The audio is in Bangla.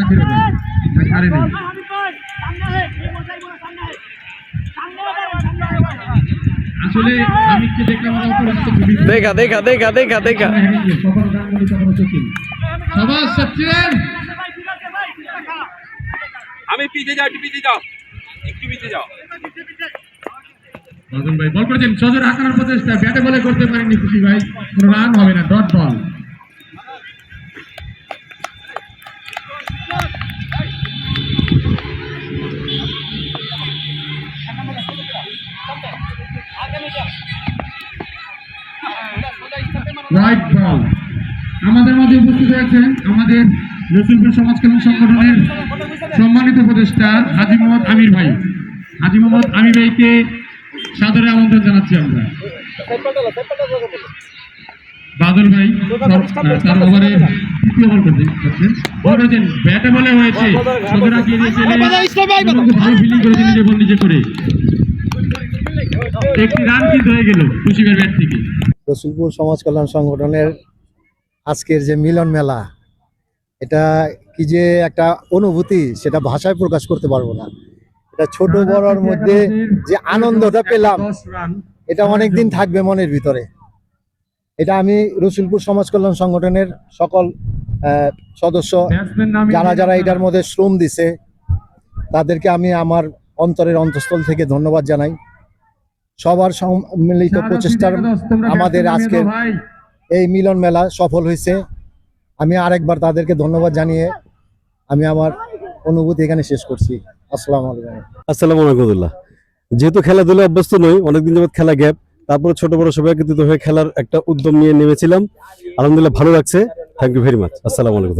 ছেড়ে দেন না, ছাড়ে নেই আসলে আমিরকে দেখলাম আমার দেখা দেখা দেখা দেখা দেখা। গাঙ্গুলি সচিন সচিন আমি পিছিয়ে যাও একটু পিছিয়ে যাও। একটু পিছিয়ে যাও। ভাই বল করেছেন। সজোর হাঁকানোর প্রচেষ্টা। ব্যাটে বলে করতে পারেননি খুশি ভাই। কোনো রান হবে না। Dot ball. হোয়াইট বল আমাদের মাঝে উপস্থিত হয়েছেন আমাদের রসুলপুর সমাজ কল্যাণ সংগঠনের সম্মানিত উপদেষ্টা হাজি মোহাম্মদ আমির ভাই। হাজি মোহাম্মদ আমির ভাইকে সাদরে আমন্ত্রণ জানাচ্ছি আমরা। বাদল ভাই তার- ওভারে তৃতীয় বল করছেন করছেন বল করেছেন ব্যাটে বলে হয়েছে। সদরা গিয়ে ভালো ফিল্ডিং করেছে নিজে বল নিজে করে। একটি রান কিন্তু হয়ে গেল খুশিবের ব্যাট থেকে। রসুলপুর সমাজ কল্যাণ সংগঠনের আজকের যে মিলন মেলা এটা কি যে একটা অনুভূতি সেটা ভাষায় প্রকাশ করতে পারব না। এটা ছোট বড়র মধ্যে যে আনন্দটা পেলাম এটা অনেক দিন থাকবে মনের ভিতরে। এটা আমি রসুলপুর সমাজ কল্যাণ সংগঠনের সকল আহ, সদস্য যারা যারা এটার মধ্যে শ্রম দিছে তাদেরকে আমি আমার অন্তরের অন্তঃস্থল থেকে ধন্যবাদ জানাই। সবার সম্মিলিত প্রচেষ্টার আমাদের আজকের এই মিলন মেলা সফল হয়েছে। আমি আরেকবার তাদেরকে ধন্যবাদ জানিয়ে আমি আমার অনুভূতি এখানে শেষ করছি। আসসালামু আলাইকুম। আসসালামু আলাইকুমুল্লাহ যেহেতু খেলাধুলা অভ্যস্ত নই অনেকদিন যাবত খেলা গ্যাপ তারপরে ছোট বড় সবাই একত্রিত হয়ে খেলার একটা উদ্যম নিয়ে নেমেছিলাম। আলহামদুলিল্লাহ ভালো লাগছে। থ্যাংক ইউ ভেরি মাচ আসসালামু আলাইকুম